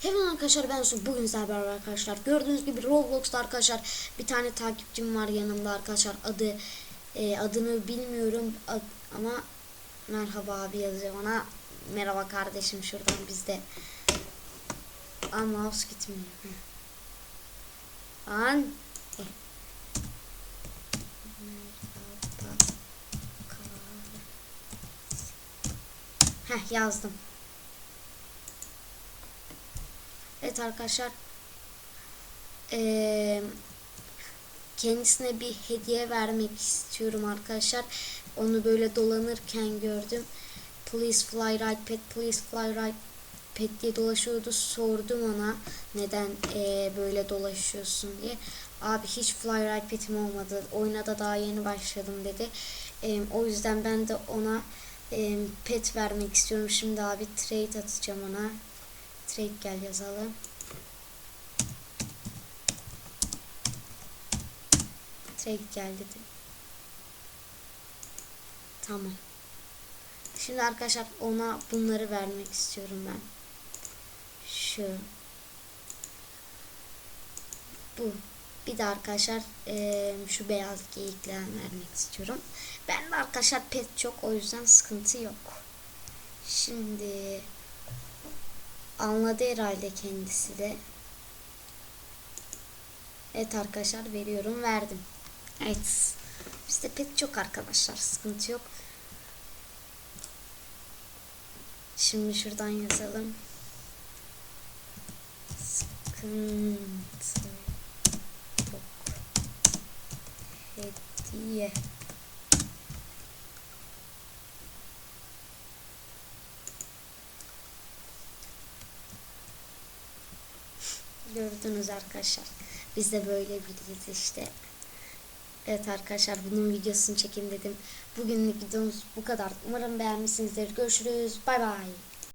Hemen arkadaşlar ben Su bugün sizlerle arkadaşlar. Gördüğünüz gibi Roblox'ta arkadaşlar bir tane takipçim var yanımda arkadaşlar. Adı e, adını bilmiyorum ad- ama merhaba abi yazıyor ona merhaba kardeşim şuradan bizde. Aa mouse gitmiyor. An Eh. Heh yazdım Evet arkadaşlar. Eee, kendisine bir hediye vermek istiyorum arkadaşlar. Onu böyle dolanırken gördüm. Please fly right pet, please fly right pet diye dolaşıyordu. Sordum ona neden eee, böyle dolaşıyorsun diye. Abi hiç fly right petim olmadı. Oyuna da daha yeni başladım dedi. Eee, o yüzden ben de ona eee, pet vermek istiyorum. Şimdi abi trade atacağım ona. Trade gel yazalım. Trade gel dedi. Tamam. Şimdi arkadaşlar ona bunları vermek istiyorum ben. Şu. Bu. Bir de arkadaşlar eee, şu beyaz geyikler vermek istiyorum. Ben de arkadaşlar pet çok o yüzden sıkıntı yok. Şimdi anladı herhalde kendisi de. Evet arkadaşlar veriyorum verdim. Evet. Bizde pet çok arkadaşlar sıkıntı yok. Şimdi şuradan yazalım. Sıkıntı yok. Hediye. Gördünüz arkadaşlar. Biz de böyle biriyiz işte. Evet arkadaşlar bunun videosunu çekin dedim. Bugünlük videomuz bu kadar. Umarım beğenmişsinizdir. Görüşürüz. Bay bay.